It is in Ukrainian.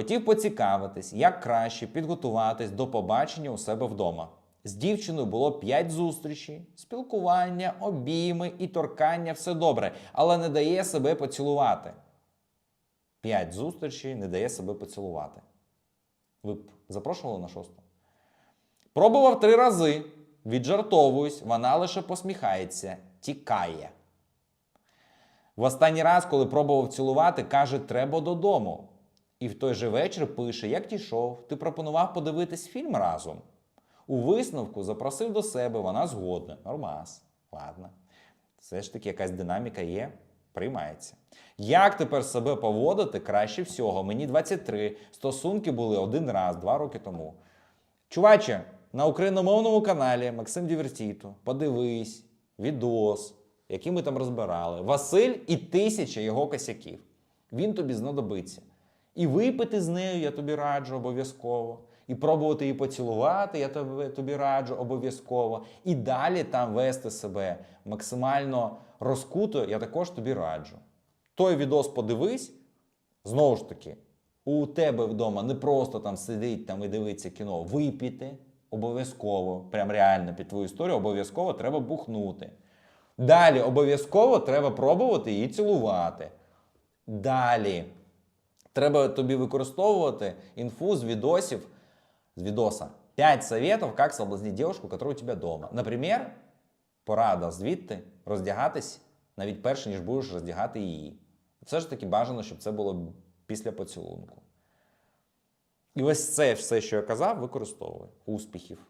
Хотів поцікавитись, як краще підготуватись до побачення у себе вдома. З дівчиною було 5 зустрічей, спілкування, обійми і торкання все добре, але не дає себе поцілувати. 5 зустрічей не дає себе поцілувати. Ви б запрошували на шосту? Пробував три рази. Віджартовуюсь, вона лише посміхається, тікає. В останній раз, коли пробував цілувати, каже, треба додому. І в той же вечір пише: Як дійшов, ти пропонував подивитись фільм разом. У висновку запросив до себе, вона згодна. Нормас. Ладно. Все ж таки якась динаміка є, приймається. Як тепер себе поводити краще всього? Мені 23. Стосунки були один раз, два роки тому. Чуваче, на україномовному каналі Максим Дівертіто, подивись, відос, який ми там розбирали. Василь і тисяча його косяків. Він тобі знадобиться. І випити з нею я тобі раджу обов'язково. І пробувати її поцілувати, я тобі, тобі раджу обов'язково. І далі там вести себе максимально розкуто, я також тобі раджу. Той відос подивись, знову ж таки, у тебе вдома не просто там сидить там і дивиться кіно, випіти обов'язково, прям реально під твою історію, обов'язково треба бухнути. Далі обов'язково треба пробувати її цілувати. Далі треба тобі використовувати інфу з відосів, з відоса. 5 советов, як соблазнить девушку, яка у тебе вдома. Наприклад, порада звідти роздягатись навіть перше, ніж будеш роздягати її. Все ж таки бажано, щоб це було після поцілунку. І ось це все, що я казав, використовуй. Успіхів.